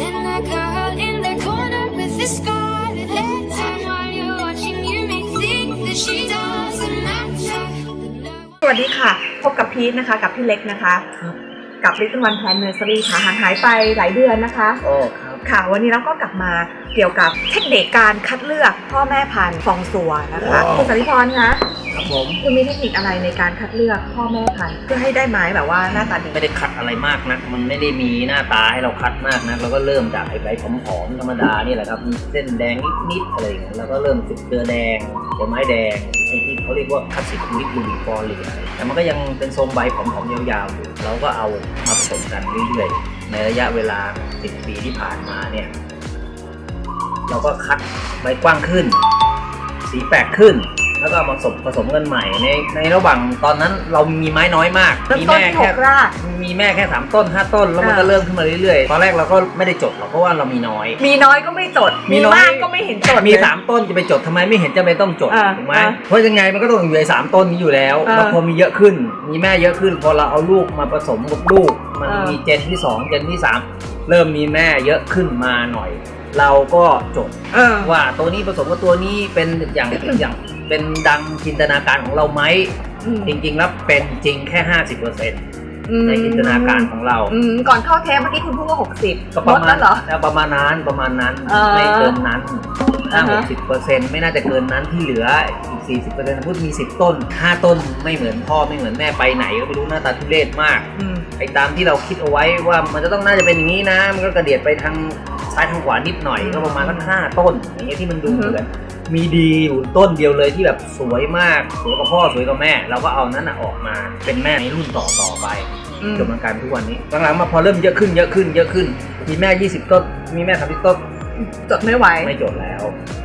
Then that girl in the corner with the scarlet letter. While you're watching, you may think that she doesn't matter. But no สวัสดีค่ะ พบกับพีทนะคะ กับพี่เล็กนะคะ กับ Little One Plan Nursery ค่ะห่างหายไปหลายเดือนนะคะ โอ้ครับ ค่ะวันนี้เราก็กลับมาเกี่ยวกับเทคนิคการคัดเลือกพ่อแม่พันธุ์ฟองสัวนะคะ ว้าว คุณสันติพรคะครับผมคุณมีเทคนิคอะไรในการคัดเลือกพ่อแม่พันธุ์เพื่อให้ได้ไม้แบบว่าหน้าตาดีไม่ได้คัดอะไรมากนะ มันไม่ได้มีหน้าตาให้เราคัดมากนะเราก็เริ่มจากไอ้ใบผอมๆธรรมดานี่แหละครับมีเส้นแดงนิดๆอะไรอย่างเงี้ยแล้วก็เริ่มจุดเกลือแดงเกลือไม้แดงไอ้ที่เขาเรียกว่าคลาสสิกลิปลูบิฟอร์เรียแต่มันก็ยังเป็นทรงใบผอมๆยาวๆอยู่เราก็เอามาผสมกันเรื่อยๆ ในระยะเวลา 10 ปีที่ผ่านมาเนี่ย เราก็คัดใบกว้างขึ้น สีแปลกขึ้น แล้วก็เอามาผสมผสมกันใหม่ในในระหว่างตอนนั้นเรามีไม้น้อยมากเริ่มมีต้นแม่ที่หแค่กรากมีแม่แค่สามต้นห้าต้นแล้วมันอ่าก็เริ่มขึ้นมาเรื่อยๆ ตอนแรกเราก็ไม่ได้จดหรอกเพราะว่าเรามีน้อย มีน้อยก็ไม่จด มีมีน้อยมากก็ไม่เห็นจด มีเลยสามต้นจะไปจดทำไมไม่เห็นจะไม่ต้องจดอ่าถูกไหมอ่าเพราะยังไงมันก็ต้องอยู่ในสามต้นนี้อยู่แล้วอ่าแล้วพอมีเยอะขึ้น มีแม่เยอะขึ้น พอเราเอาลูกมาผสมกับลูก มันอ่ามีมีเจนที่สองเจนที่สามเริ่มมีแม่เยอะขึ้นมาหน่อย เราก็จดเออว่าตัวนี้ผสมกับตัวนี้เป็นอย่างอย่าง เป็นดังจินตนาการของเราไหม อืมจริงๆแล้วเป็นจริงแค่ 50%อืมในจินตนาการของเรา อืมก่อนเข้าเทปเมื่อกี้คุณพูดว่า60ก็ประลดมาแล้ณวเหรอประมาณนั้นประมาณนั้นอ่าไม่เกินนั้นอ่าห้าหฮะ กสิบเปอร์เซ็นต์ไม่น่าจะเกินนั้นที่เหลืออีกสี่สิบเปอร์เซ็นต์พูดมีสิบต้นห้าต้นไม่เหมือนพ่อไม่เหมือนแม่ไปไหนก็ไม่รู้หน้าตาทุเรศมากอืมไอ้ตามที่เราคิดเอาไว้ว่ามันจะต้องน่าจะเป็นอย่างนี้นะ มันก็กระเดียดไปทางซ้ายทางขวานิดหน่อยก็ประมาณสักห้าต้นอย่างเงี้ยที่มันดูอือฮึเหมือน มีดีอยู่ต้นเดียวเลยที่แบบสวยมากสวยกับพ่อสวยกับแม่ เราก็เอานั้นน่ะออกมาเป็นแม่ในรุ่นต่อต่อไปอืม จนมันกลายเป็นทุกวันนี้หลังๆมาพอเริ่มเยอะขึ้นเยอะขึ้นเยอะขึ้น มีแม่ 20 ต้นมีแม่30ต้นจดไม่ไหวไม่จดแล้ว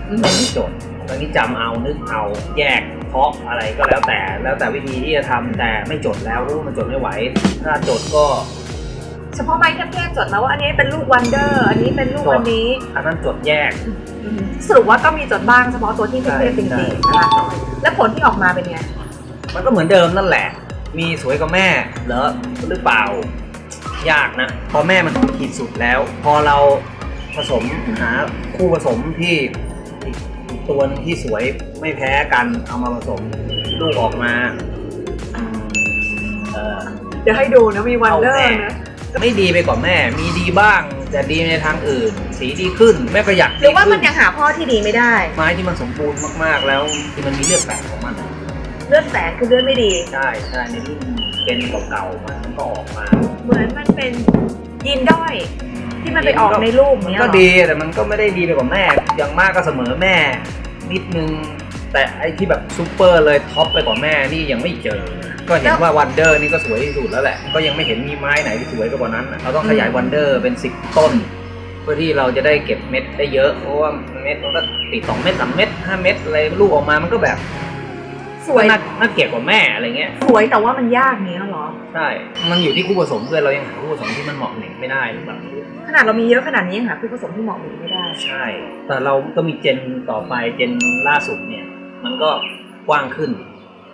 อืมไม่จดตอนนี้จำเอานึกเอาแยกเพาะอะไรก็แล้วแต่แล้วแต่วิธีที่จะทำแต่ไม่จดแล้วเพราะว่ามันจดไม่ไหว ถ้าจดก็ เฉพาะใบแคบๆจดมาว่าอันนี้เป็นลูกวันเดอร์ อันนี้เป็นลูกจด อันนี้ อันนั้นจดแยกอืม สรุปว่าก็มีจดบ้างเฉพาะตัวที่เทพๆจใช่ริงๆนะคะแล้วผลที่ออกมาเป็นไงมันก็เหมือนเดิมนั่นแหละ มีสวยกับแม่เหรอหรือเปล่า ยากนะ พอแม่มันถึงขีดสุดแล้ว พอเราผสมหาคู่ผสมที่อีกอีกตัวหนึงที่สวยไม่แพ้กันเอามาผสมลูกออกมาอืมเออเดี๋ยวให้ดูนะมีวันเดอร์เอาแน่นะ ไม่ดีไปกว่าแม่ มีดีบ้างแต่ดีในทางอื่น สีดีขึ้นแม่ประหยัดหรือว่ามันดีขึ้ยังหาพ่อที่ดีไม่ได้ ไม้ที่มันสมบูรณ์มากๆแล้วที่มันมีเลือดแฝงของมันอะเลือดแฝงคือเลือดไม่ดี ใช่ใช่ในรุ่นเป็นเก่าๆมันก็ออกมา เหมือนมันเป็นยีนด้อย ที่มันไปออกในรูปมันเนี้ยก็เหรอดีแต่มันก็ไม่ได้ดีไปกว่าแม่ อย่างมากก็เสมอแม่ นิดนึงแต่ไอ้ที่แบบซูเปอร์เลยท็อปไปกว่าแม่นี่ยังไม่เจอ ก็เห็นว่าวันเดอร์นี่ก็สวยที่สุดแล้วแหละ ก็ยังไม่เห็นมีไม้ไหนที่สวยกว่านั้นอะเราต้องขยายวันเดอร์เป็นสิบต้น เพื่อที่เราจะได้เก็บเม็ดได้เยอะ เพราะว่าเม็ดมันก็ติดสองเม็ดสามเม็ดห้าเม็ดอะไรลูกออกมามันก็แบบสวยก็น่าน่าเกลียดกว่าแม่อะไรเงี้ย สวยแต่ว่ามันยากเนี้ยเหรอ ใช่ มันอยู่ที่คู่ผสมด้วยเรายังหาคู่ผสมที่มันเหมาะเหน่งไม่ได้หรือเปล่าขนาดเรามีเยอะขนาดนี้ยังหาคู่ผสมที่เหมาะหรือไม่ได้ ใช่ แต่เราก็มีเจนต่อไปเจนล่าสุดเนี่ย มันก็กว้างขึ้น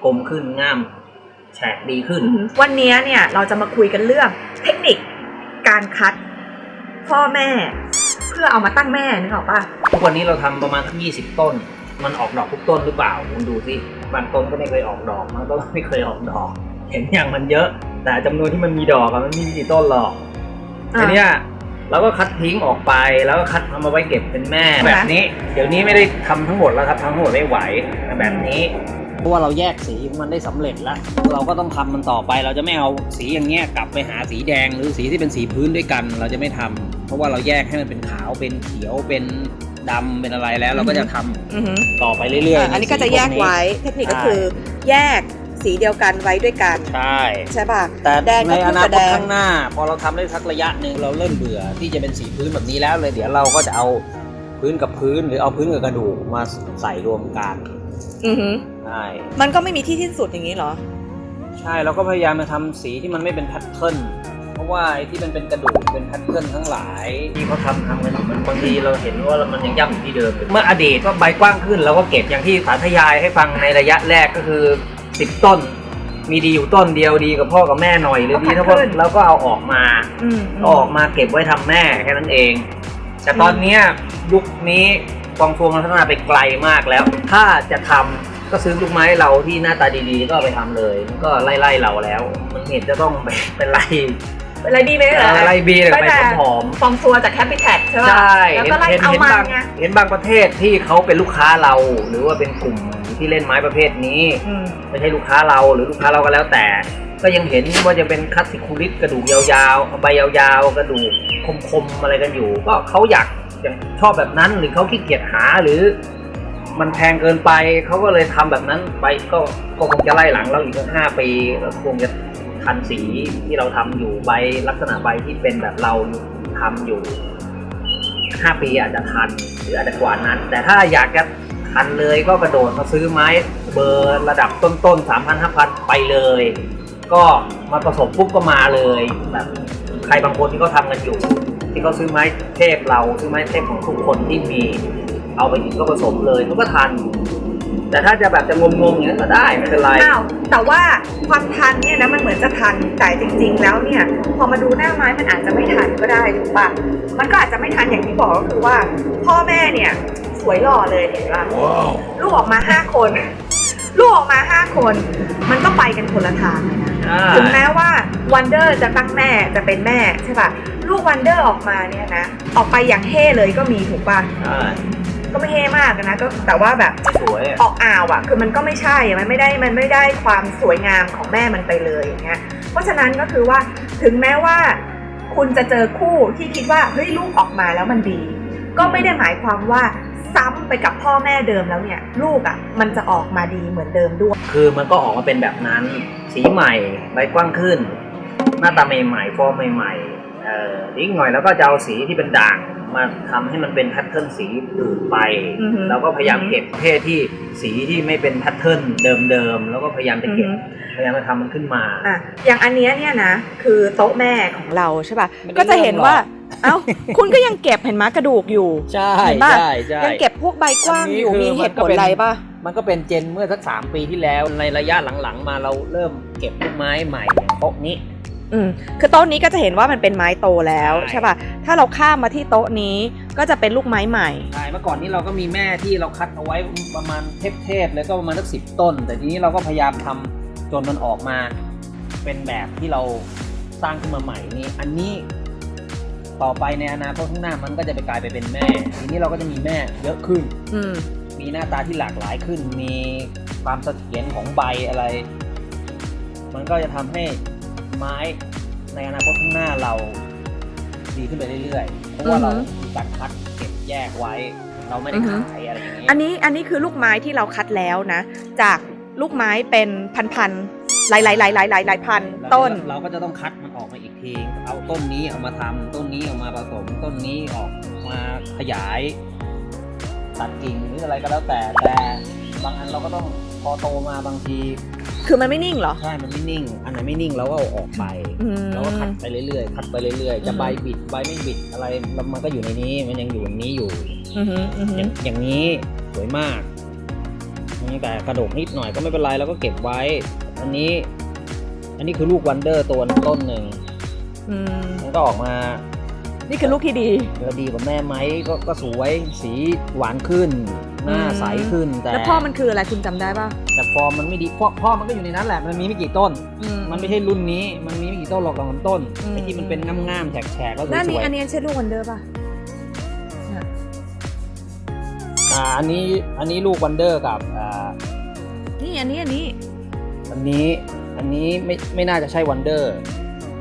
กลมขึ้นง่าม แฉกดีขึ้น วันนี้เนี่ยเราจะมาคุยกันเรื่องเทคนิคการคัดพ่อแม่ เพื่อเอามาตั้งแม่นึกออกปะทุกวันนี้เราทำประมาณทั้งยี่สิบต้น มันออกดอกทุกต้นหรือเปล่าคุณดูสิบางต้นก็ไม่เคยออกดอกบางต้นก็ไม่เคยออกดอก เห็นอย่างมันเยอะ แต่จำนวนที่มันมีดอกอะมันไม่มีกี่ต้นหรอกทีเนี้ยเราก็คัดทิ้งออกไปแล้วก็คัดเอามาไว้เก็บเป็นแม่แบบนี้ เดี๋ยวนี้ไม่ได้ทำทั้งหมดแล้วครับทำทั้งหมดไม่ไหวแบบนี้ เพราะว่าเราแยกสีมันได้สำเร็จแล้ว เราก็ต้องทำมันต่อไปเราจะไม่เอาสีอย่างเงี้ยกลับไปหาสีแดงหรือสีที่เป็นสีพื้นด้วยกัน เราจะไม่ทำเพราะว่าเราแยกให้มันเป็นขาวเป็นเขียวเป็นดำเป็นอะไรแล้วเราก็จะทำอือหือต่อไปเรื่อยๆอะอันนี้ก็จะแยกไว้เทคนิคก็คือแยกสีเดียวกันไว้ด้วยกัน ใช่ใช่ป่ะแต่แดงก็ในคืออนาแสคดตงข้างหน้า พอเราทำได้สักระยะหนึ่งเราเริ่มเบื่อที่จะเป็นสีพื้นแบบนี้แล้วเลยเดี๋ยวเราก็จะเอาพื้นกับพื้นหรือเอาพื้นกับกระดูกมาใส่รวมกัน อือหือใช่มันก็ไม่มีที่สิ้นสุดอย่างนี้เหรอ ใช่เราก็พยายามมาทำสีที่มันไม่เป็นแพทเทิร์นเพราะว่าไอ้ที่มันเป็นกระดูกเป็นแพทเทิร์นทั้งหลาย ที่เขาทำทำกันอยู่มันบางทีเราเห็นว่ามันยังย่ำอยู่ที่เดิม เมื่ออดีตก็ใบกว้างขึ้นเราก็เก็บอย่างที่สาธยายให้ฟังในระยะแรกก็คือ 10 ต้น มีดีอยู่ต้นเดียวดีกับพ่อกับแม่หน่อยหรือดีก็เท่าพันขึ้น แล้วก็เอาออกมาอืม เอาออกมาเก็บไว้ทำแม่แค่นั้นเอง แต่ตอนเนี้ยยุคนี้ กองฟวงมันพัฒนาไปไกลมากแล้ว ถ้าจะทำก็ซื้อลูกไม้เราที่หน้าตาดีๆ ก็เอาไปทำเลย มันก็ไล่ๆเราแล้ว มันเห็นจะต้องเป็นไรเป็นอะไรดีไหมเหรออะไรบีเลยก็ไปแต่ผอมฟอร์มซัวจากแคปิแทใช่ๆป่ะใช่แล้วเห็นก็ไล่เห็นเอาเห็นมันบางไง เห็นบางประเทศที่เขาเป็นลูกค้าเรา หรือว่าเป็นกลุ่มที่เล่นไม้ประเภทนี้ อืม ไม่ใช่ลูกค้าเราหรือลูกค้าเราก็แล้วแต่ ก็ยังเห็นว่าจะเป็นคลาสสิคูลิสกระดูกยาวๆใบยาวๆ กระดูกคมๆอะไรกันอยู่ ก็เขาอยาก อย่างชอบแบบนั้นหรือเขาขี้เกียจหาหรือ มันแพงเกินไปเขาก็เลยทำแบบนั้นไปก็ก็คงจะไล่หลังเราอีกห้าปีแล้วคงจะทันสีที่เราทำอยู่ใบลักษณะใบที่เป็นแบบเราทำอยู่ห้าปีอาจจะทันหรืออาจจะกว่านั้น แต่ถ้าอยากจะทันเลยก็กระโดดมาซื้อไม้เบอร์ระดับต้นๆสามพันห้าพันไปเลย ก็มาผสมปุ๊บก็มาเลยแบบใครบางคนที่เขาทำกันอยู่ ที่เขาซื้อไม้เทพเราซื้อไม้เทพของทุกคนที่มี เอาไปกินก็ผสมเลยมันก็ทัน แต่ถ้าจะแบบจะงงๆอย่างนั้นก็ได้ไม่เป็นไรอ้าวแต่ว่าความทันเนี่ยนะมันเหมือนจะทันแต่จริง ๆ แล้วเนี่ย พอมาดูหน้าไม้มันอาจจะไม่ทันก็ได้ถูกปะมันก็อาจจะไม่ทันอย่างที่บอกก็คือว่า พ่อแม่เนี่ยสวยหล่อเลยเห็นปะลูกออกมาห้าคน ลูกออกมาห้าคน มันก็ไปกันคนละทางเลยนะใช่ถึงแม้ว่าวันเดอร์จะตั้งแม่จะเป็นแม่ใช่ปะลูกวันเดอร์ออกมาเนี่ยนะ ออกไปอย่างเฮ่เลยก็มีถูกปะใช่ก็ไม่เฮ่มากนะก็แต่ว่าแบบ สวยอะออกอ่าวอะคือมันก็ไม่ใช่มันไม่ได้มันไม่ได้ความสวยงามของแม่มันไปเลยอย่างเงี้ยเพราะฉะนั้นก็คือว่าถึงแม้ว่า คุณจะเจอคู่ที่คิดว่าเฮ้ยลูกออกมาแล้วมันดี ก็ไม่ได้หมายความว่า ซ้ำไปกับพ่อแม่เดิมแล้วเนี่ย ลูกอะมันจะออกมาดีเหมือนเดิมด้วย คือมันก็ออกมาเป็นแบบนั้น สีใหม่ใบกว้างขึ้น หน้าตาใหม่ๆฟอร์มใหม่ๆเอ่ออีกหน่อยแล้วก็จะเอาสีที่เป็นด่างมาทำให้มันเป็นแพทเทิร์นสีอื่นไปอือฮึเราก็พยายามเก็บประเภทที่สีที่ไม่เป็นแพทเทิร์นเดิมๆ แล้วก็พยายามจะเก็บอือฮึพยายามจะทำมันขึ้นมาอะอย่างอันเนี้ยเนี่ยนะ คือโต๊ะแม่ของเราใช่ป่ะไม่ได้ก็จะเห็นว่า เรื่องหรอกเอ้า คุณก็ยังเก็บเห็นไหมกระดูกอยู่ใช่เห็นปะใช่ใช่ยังเก็บพวกใบกว้างอยู่อันนี้มีคือเหตุผมันก็ลเป็นอะไรป่ะมันก็เป็นเจนเมื่อสักสามปีที่แล้วในระยะหลังๆ มาเราเริ่มเก็บลูกไม้ใหม่อย่างโต๊ะนี้อืมคือโต๊ะนี้ก็จะเห็นว่ามันเป็นไม้โตแล้วใช่ใช่ป่ะถ้าเราข้ามมาที่โต๊ะนี้ก็จะเป็นลูกไม้ใหม่ใช่เมื่อก่อนนี้เราก็มีแม่ที่เราคัดเอาไว้ประมาณเทพๆเลยก็ประมาณสักสิบต้น แต่ทีนี้เราก็พยายามทำจนมันออกมา เป็นแบบที่เราสร้างขึ้นมาใหม่นี่อันนี้ ต่อไปในอนาคตข้างหน้ามันก็จะไปกลายไปเป็นแม่ ทีนี้เราก็จะมีแม่เยอะขึ้น อืม มีหน้าตาที่หลากหลายขึ้น มีความเสถียรของใบอะไร มันก็จะทำให้ไม้ในอนาคตข้างหน้าเราดีขึ้นไปเรื่อยๆ เพราะว่าเราอือฮึมีการคัดเก็บแยกไว้ เราไม่ได้อือฮึขายอะไรอย่างนี้อันนี้อันนี้คือลูกไม้ที่เราคัดแล้วนะ จากลูกไม้เป็นพัน ๆหลายๆหลายๆหลายๆหลายๆพันแล้วต้น เราก็จะต้องคัดมันออกมาอีกทีเอาต้นนี้เอามาทำต้นนี้เอามาผสมต้นนี้ออกมาขยายตัดกิ่งหรืออะไรก็แล้วแต่แต่บางอันเราก็ต้องพอโตมาบางที คือมันไม่นิ่งเหรอใช่มันไม่นิ่ง อันไหนไม่นิ่งเราก็เอาออกไปอืมเราก็คัดไปเรื่อยๆคัดไปเรื่อยๆจะอืมใบบิดใบไม่บิดอะไรแล้วมันก็อยู่ในนี้มันยังอยู่ในนี้อยู่อือหืออือหืออย่างอย่างนี้สวยมากอืมแต่กระดกนิดหน่อยก็ไม่เป็นไรเราก็เก็บไว้ อันนี้ อันนี้คือลูกวันเดอร์ตัวต้นหนึ่งอืมมันก็ออกมานี่คือลูกที่ดีแล้วดีกว่าแม่ไหมก็ก็สวยสีหวานขึ้น หน้าอืมใสขึ้นแต่แล้วพ่อมันคืออะไรคุณจำได้ป่ะแต่ฟอร์มมันไม่ดีพ่อพ่อมันก็อยู่ในนั้นแหละมันมีไม่กี่ต้น อืมันไม่ใช่รุ่นนี้มันมีไม่กี่ต้นหรอกสองสามต้นอืม ไอ้ที่มันเป็นง่ามๆแฉกๆก็สนั่นนี่วยอันนี้ใช่ลูกวันเดอร์ป่ะเนี่ยๆอ่าอันนี้อันนี้ลูกวันเดอร์กับอ่านี่อันนี้อันนี้ อันนี้อันนี้ไม่ไม่น่าจะใช่วันเดอร์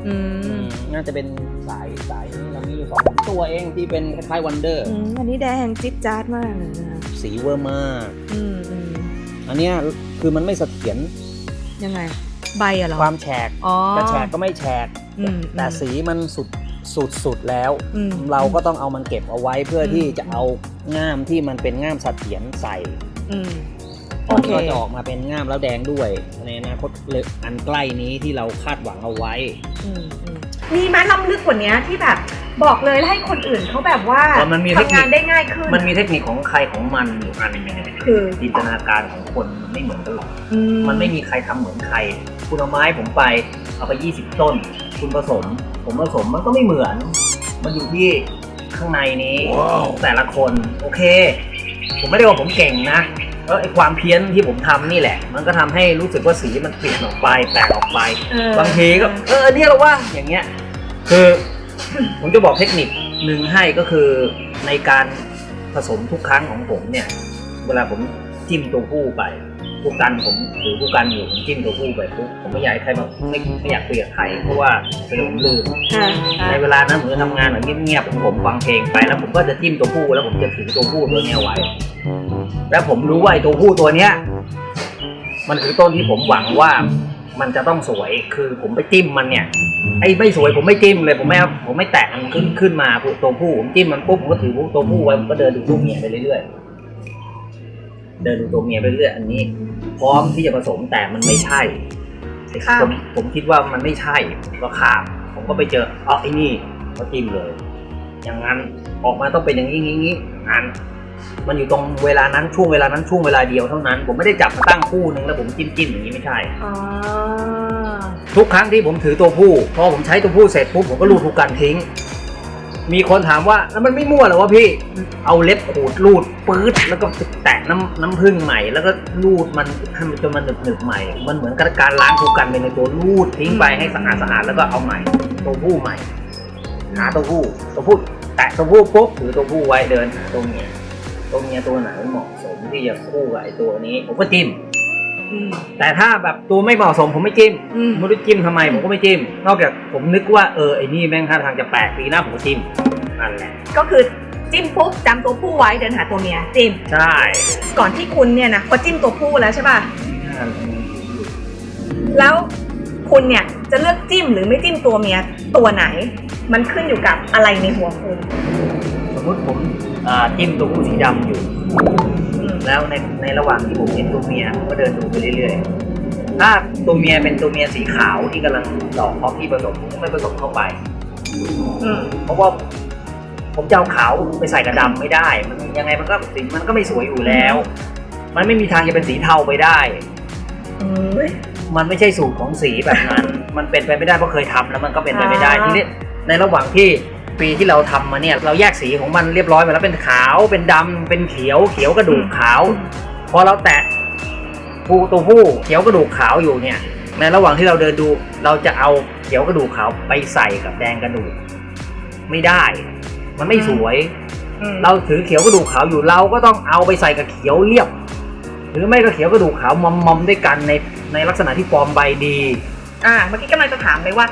อืมน่าจะเป็นสายสายนี้เรามีอยู่สองตัวเองที่เป็นคล้ายๆวันเดอร์อืมอันนี้แดงจิ๊ดจ๊าดมากเลยนะสีเวอร์มากอืมอืมอันเนี้ยคือมันไม่เสถียรยังไง ใบอะเหรอความแฉกอ๋อจะแฉกก็ไม่แฉกอืมแต่สีมันสุดสุดสุดแล้ว อืมเราก็ต้องเอามันเก็บเอาไว้เพื่ออมที่จะเอาง่ามที่มันเป็นง่ามเสถียรใส่ อืมมัน โอเค ก็จะออกมาเป็นง่ามแล้วแดงด้วย ในอนาคตเลยอันใกล้นี้ที่เราคาดหวังเอาไว้ อืมอืม มีไหมล้ำลึกกว่านี้ที่แบบบอกเลยแล้วให้คนอื่นเขาแบบว่าแต่มันมีเทคนิค ทำงานได้ง่ายขึ้นมันมีเทคนิคของใครของมันอยู่อันหนึงยังไงคือจินตนาการของคนมันไม่เหมือนกันหรอก อืมันไม่มีใครทำเหมือนใคร คุณเอาไม้ผมไป เอาไป 20 ต้น คุณผสม ผมผสมมันก็ไม่เหมือน มันอยู่ที่ข้างในนี้ แต่ละคน โอเค ผมไม่ได้ว่าผมเก่งนะ เออไอความเพี้ยนที่ผมทำนี่แหละ มันก็ทำให้รู้สึกว่าสีมันเปลี่ยนออกไปแตกออกไป เออ บางทีก็เออเนี่ยเราว่าอย่างเงี้ยคือ ผมจะบอกเทคนิคหนึ่งให้ก็คือในการผสมทุกครั้งของผมเนี่ย เวลาผมจิ้มตัวผู้ไปผู้กันผมหรือผู้กันอยู่ผมจิ้มตัวผู้ไปปุ๊บผมไม่อยากให้ใครมาไม่ไม่อยากคุยกับใครเพราะว่าเป็นผมลืมอ่าอ่าในเวลานั้นผมจะทำงานแบบเงียบๆผมผมฟังเพลงไปแล้วผมก็จะจิ้มตัวผู้แล้วผมจะถือตัวผู้ตัวเนี้ยไว้ แล้วผมรู้ว่าไอ้ตัวผู้ตัวเนี้ย มันคือต้นที่ผมหวังว่ามันจะต้องสวย คือผมไปจิ้มมันเนี่ย ไอ้ไม่สวยผมไม่จิ้มเลย ผมไม่เอาผมไม่แตะมันขึ้นขึ้นมาตัวผู้ผมจิ้มมันปุ๊บผมก็ถือตัวผู้ไว้ผมก็เดินดูตัวเมียไปเรื่อยๆ เดินดูตัวเมียไปเรื่อยอันนี้ พร้อมที่จะผสมแต่มันไม่ใช่ค่ะผมผมคิดว่ามันไม่ใช่ก็ขาดผมก็ไปเจออ๋อไอ้นี่ก็จิ้มเลย อย่างนั้นออกมาต้องเป็นอย่างนี้นี้นี้อย่างนั้น มันอยู่ตรงเวลานั้นช่วงเวลานั้นช่วงเวลาเดียวเท่านั้น ผมไม่ได้จับมาตั้งคู่หนึ่งแล้วผมจิ้มจิ้มอย่างนี้ไม่ใช่ อ๋อ ทุกครั้งที่ผมถือตัวผู้พอผมใช้ตัวผู้เสร็จปุ๊บผมก็รูดทุกการทิ้ง มีคนถามว่าแล้วมันไม่มั่วเหรอวะพี่เอาเล็บขูดรูดปื๊ดแล้วก็แตะน้ำน้ำผึ้งใหม่ แล้วก็รูดมันให้มันจนมันหนึบหนึบๆใหม่ มันเหมือนกับการล้างทุกกันไปในตัวรูดทิ้งไปให้สะอาดสะอาดแล้วก็เอาใหม่ ตัวผู้ใหม่หาตัวผู้ตัวผู้แตะตัวผู้ปุ๊บถือตัวผู้ไว้เดินหาตัวเมีย ตัวเมียตัวไหนเหมาะสมที่จะคู่กับไอ้ตัวนี้ ผมก็จิ้ม อืม แต่ถ้าแบบตัวไม่เหมาะสมผมไม่จิ้มอืม ไม่รู้จิ้มทำไมผมก็ไม่จิ้ม นอกจากผมนึกว่าเออไอ้นี่แม่งท่าทางจะแปลกดีนะผมก็จิ้มนั่นแหละก็คือจิ้มปุ๊บจำตัวผู้ไว้เดินหาตัวเมียจิ้มใช่ก่อนที่คุณเนี่ยนะพอจิ้มตัวผู้แล้วใช่ป่ะแล้วคุณเนี่ยจะเลือกจิ้มหรือไม่จิ้มตัวเมียตัวไหน มันขึ้นอยู่กับอะไรในหัวคุณสมมติผมอ่าจิ้มตัวผู้สีดำอยู่อืมแล้วในในระหว่างที่ผมเห็นตัวเมียผมก็เดินดูไปเรื่อยๆ ถ้าตัวเมียเป็นตัวเมียสีขาวที่กำลังดอกพร้อมที่ผสมผมก็ไม่ผสมเข้าไป อืมเพราะว่าผมจะเอาขาวไปใส่กับดำไม่ได้ มันยังไงมันก็สีมันก็ไม่สวยอยู่แล้ว มันไม่มีทางจะเป็นสีเทาไปได้ อืม มันไม่ใช่สูตรของสีแบบนั้น มันเป็นไปไม่ได้เพราะเคยทำแล้วมันก็เป็นไปไม่ได้ อ่า ทีนี้ ในระหว่างที่ปีที่เราทำมาเนี่ยเราแยกสีของมันเรียบร้อยไปแล้วเป็นขาวเป็นดำเป็นเขียวเขียวกระดูกขาว พอเราแตะผู้ตัวผู้เขียวกระดูกขาวอยู่เนี่ย ในระหว่างที่เราเดินดู เราจะเอาเขียวกระดูกขาวไปใส่กับแดงกระดูก ไม่ได้ มันไม่สวยอืมเราถือเขียวกระดูกขาวอยู่เราก็ต้องเอาไปใส่กับเขียวเรียบ หรือไม่ก็เขียวกระดูกขาวมอมมอมๆด้วยกันในในลักษณะที่ฟอร์มใบดีอ่าเมื่อกี้กำลังจะถามเลยว่า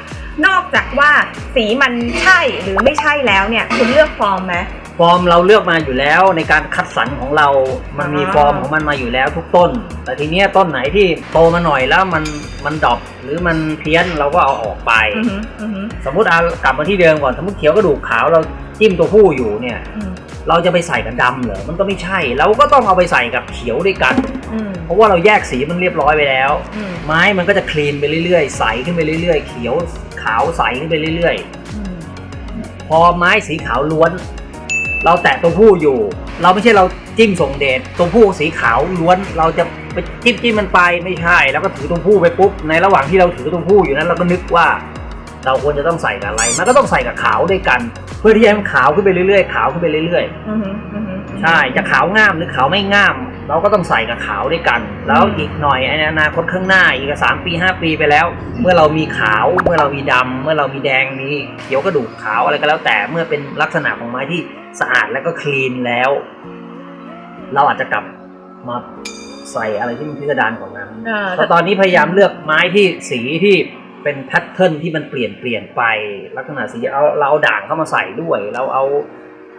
นอกจากว่าสีมันใช่หรือไม่ใช่แล้วเนี่ยคุณเลือกฟอร์มไหม ฟอร์มเราเลือกมาอยู่แล้วในการคัดสรรของเรา มันมีอ่าฟอร์มของมันมาอยู่แล้วทุกต้น แต่ทีเนี้ยต้นไหนที่โตมาหน่อยแล้วมันมันดรอปหรือมันเพี้ยนเราก็เอาออกไป อือหืออือหือสมมติเอากลับมาที่เดิมก่อน สมมติเขียวกระดูกขาวเราจิ้มตัวผู้อยู่เนี่ย อืมเราจะไปใส่กับดำเหรอ มันก็ไม่ใช่ เราก็ต้องเอาไปใส่กับเขียวด้วยกัน อืมเพราะว่าเราแยกสีมันเรียบร้อยไปแล้ว อืมไม้มันก็จะคลีนไปเรื่อยๆ ใสขึ้นไปเรื่อยๆ เขียวขาวใสขึ้นไปเรื่อยอืมๆพอไม้สีขาวล้วน เราแตะตัวผู้อยู่ เราไม่ใช่เราจิ้มส่งเดชตัวผู้สีขาวล้วน เราจะไปจิ้มจิ้มมันไปไม่ใช่ แล้วก็ถือตัวผู้ไปปุ๊บในระหว่างที่เราถือตัวผู้อยู่นั้นเราก็นึกว่า เราควรจะต้องใส่กับอะไร มันก็ต้องใส่กับขาวด้วยกัน เพื่อที่จะให้มันขาวขึ้นไปเรื่อยๆขาวขึ้นไปเรื่อยๆอือหืออือหือใช่จะขาวงามหรือขาวไม่งาม เราก็ต้องใส่กับขาวด้วยกัน แล้วอีกหน่อยในอนาคตข้างหน้าอีกสามปีห้าปีไปแล้ว เมื่อเรามีขาวเมื่อเรามีดำเมื่อเรามีแดงมีเขียวกระดูกขาวอะไรก็แล้ว แต่เมื่อเป็นลักษณะของไม้ที่สะอาดแล้วก็คลีนแล้ว เราอาจจะกลับมาใส่อะไรที่มันพิสดารกว่านั้นอ่าแต่ตอนนี้พยายามเลือกไม้ที่สีที่เป็นแพทเทิร์นที่มันเปลี่ยนเปลี่ยนไปลักษณะสีเอาเราเอาด่างเข้ามาใส่ด้วย เราเอา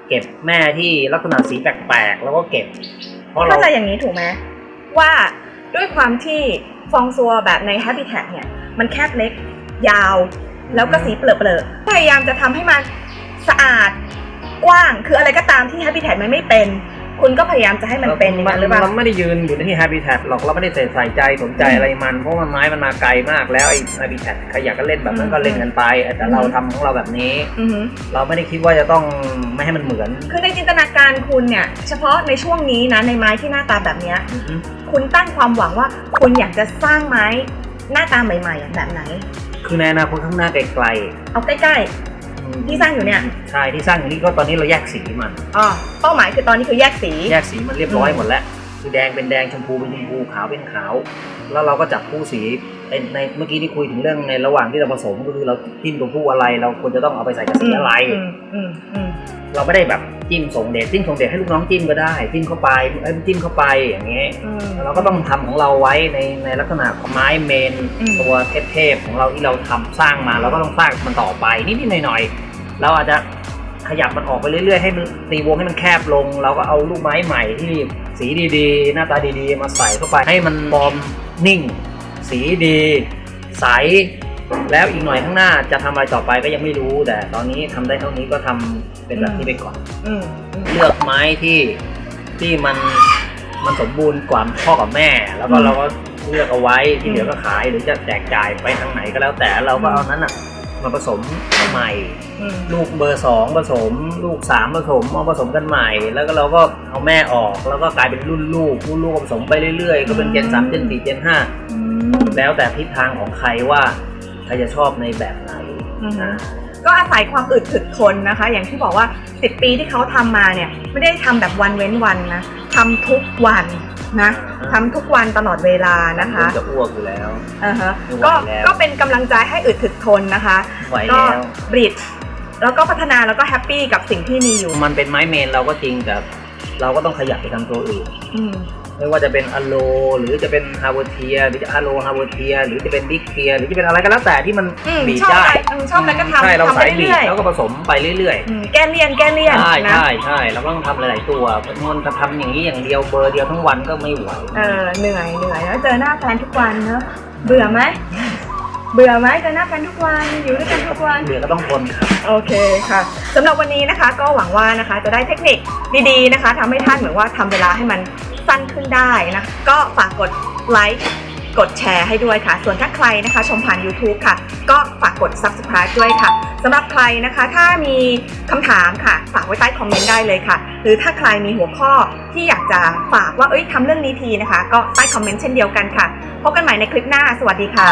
เก็บแม่ที่ลักษณะสีแปลกๆแล้วก็เก็บ เพราะเราเข้าใจอย่างนี้ถูกไหมว่าด้วยความที่ฟองซัวแบบใน Habitat เนี่ย มันแคบเล็ก ยาว แล้วก็สีเปลอะๆพยายามจะทำให้มันสะอาดกว้าง คืออะไรก็ตามที่ Habitat มันไม่เป็น คุณก็พยายามจะให้มันเป็นอย่างนั้นหรือเปล่าเราไม่ได้ยืนอยู่ในที่ habitat หรอกเราไม่ได้ใส่ใส่ใจสนใจอะไรมัน เพราะมันไม้มันมาไกลมากแล้วไอ้ habitat ใครอยากก็เล่นแบบนั้นก็เล่นกันไป แต่เราทำของเราแบบนี้อือหือเราไม่ได้คิดว่าจะต้องไม่ให้มันเหมือน คือในจินตนาการคุณเนี่ย เฉพาะในช่วงนี้นะในไม้ที่หน้าตาแบบเนี้ยคุณตั้งความหวังว่าคุณอยากจะสร้างไม้หน้าตาใหม่ๆอะแบบไหน คือในอนาคตข้างหน้าไกลเอาใกล้ๆๆ ที่สร้างอยู่เนี่ยใช่ที่สร้างอยู่นี่ก็ตอนนี้เราแยกสีมัน อ๋อเป้าหมายคือตอนนี้คือแยกสีแยกสีมันเรียบร้อยอืมหมดแล้วคือแดงเป็นแดงชมพูเป็นชมพูขาวเป็นขาว แล้วเราก็จับคู่สีในในเมื่อกี้ที่คุยถึงเรื่องในระหว่างที่เราผสมก็คือเราจิ้มตัวผู้อะไร เราควรจะต้องเอาไปใส่กับสีอะไรอืมอืมอืม เราไม่ได้แบบจิ้มส่งเดชจิ้มส่งเดชให้ลูกน้องจิ้มก็ได้จิ้มเข้าไปเอ้ยจิ้มเข้าไปอย่างเงี้ยอืมเราก็ต้องทำของเราไว้ในในลักษณะของไม้เมนอืมตัวเทพๆของเราที่เราทำสร้างมาเราก็ต้องสร้างมันต่อไปนิดๆหน่อยๆเราอาจจะขยับมันออกไปเรื่อยๆให้มันตีวงให้มันแคบลง เราก็เอาลูกไม้ใหม่ที่สีดีๆ หน้าตาดีๆ มาใส่เข้าไปให้มันฟอร์มนิ่ง สีดี ใส แล้วอีกหน่อยข้างหน้าจะทำอะไรต่อไปก็ยังไม่รู้ แต่ตอนนี้ทำได้เท่านี้ก็ทำเป็นแบบนี้ไปก่อน อืมอืม เลือกไม้ที่ที่มันมันสมบูรณ์กว่าพ่อกับแม่ แล้วก็อืมเราก็เลือกเอาไว้ที่อืมเหลือก็ขายหรือจะแจกจ่ายไปทางไหนก็แล้วแต่เราก็เอานั้นอะมาผสมใหม่ อืม ลูกเบอร์สองผสม ลูกสามผสมเอาผสมกันใหม่ แล้วก็เราก็เอาแม่ออกแล้วก็กลายเป็นรุ่นลูกรุ่นลูกก็ผสมไปเรื่อยๆ ก็เป็นเจนสามเจนสี่เจนห้าอืมแล้วแต่ทิศทางของใครว่าใครจะชอบในแบบไหนอืมนะก็อาศัยความอึดถึกทนนะคะ อย่างที่บอกว่า 10 ปีที่เขาทำมาเนี่ยไม่ได้ทำแบบวันเว้นวันนะทำทุกวันนะทำทุกวันตลอดเวลานะคะผมจะอ้วกอยู่แล้วอ่าฮะไม่ไหวก็แล้วก็เป็นกำลังใจให้อึดถึกทนนะคะไหวก็แล้วบริดแล้วก็พัฒนาแล้วก็แฮปปี้กับสิ่งที่มีอยู่ มันเป็นไม้เมนเราก็จริงแต่เราก็ต้องขยับไปทำตัวอื่นอืม ไม่ว่าจะเป็นอโล หรือจะเป็นฮาวเวเทียหรือจะอโลฮาวเวเทียหรือจะเป็นดิกเทียหรือจะเป็นอะไรก็แล้วแต่ที่มันอืมบีบชอบได้อะไรอืมชอบอะไรก็ทำใช่เราทำไปสายบีบเรื่อยๆแล้วก็ผสมไปเรื่อยอืมแก้เลี่ยนแก้เลี่ยนๆใช่นะใช่ใช่เราก็ต้องทำหลาย ๆ ตัวมันจะทำอย่างนี้อย่างเดียวเบอร์เดียวทั้งวันก็ไม่ไหวเออเหนื่อยเหนื่อยแล้วเจอหน้าแฟนทุกวันเนอะเบื่อไหมเบื่อไหมเจอหน้าแฟนทุกวันอยู่ด้วยกันทุกวัน เหลือก็ต้องทนครับ โอเคค่ะสำหรับวันนี้นะคะก็หวังว่านะคะจะได้เทคนิคดีๆนะคะทำให้ท่านเหมือนว่าทำเวลาให้มัน สั้นขึ้นได้นะ ก็ฝากกดไลค์กดแชร์ให้ด้วยค่ะ ส่วนถ้าใครนะคะชมผ่าน YouTube ค่ะ ก็ฝากกด Subscribe ด้วยค่ะสำหรับใครนะคะถ้ามีคำถามค่ะ ฝากไว้ใต้คอมเมนต์ได้เลยค่ะ หรือถ้าใครมีหัวข้อที่อยากจะฝากว่าเอ้ยทำเรื่องนี้ทีนะคะ ก็ใต้คอมเมนต์เช่นเดียวกันค่ะ พบกันใหม่ในคลิปหน้า สวัสดีค่ะ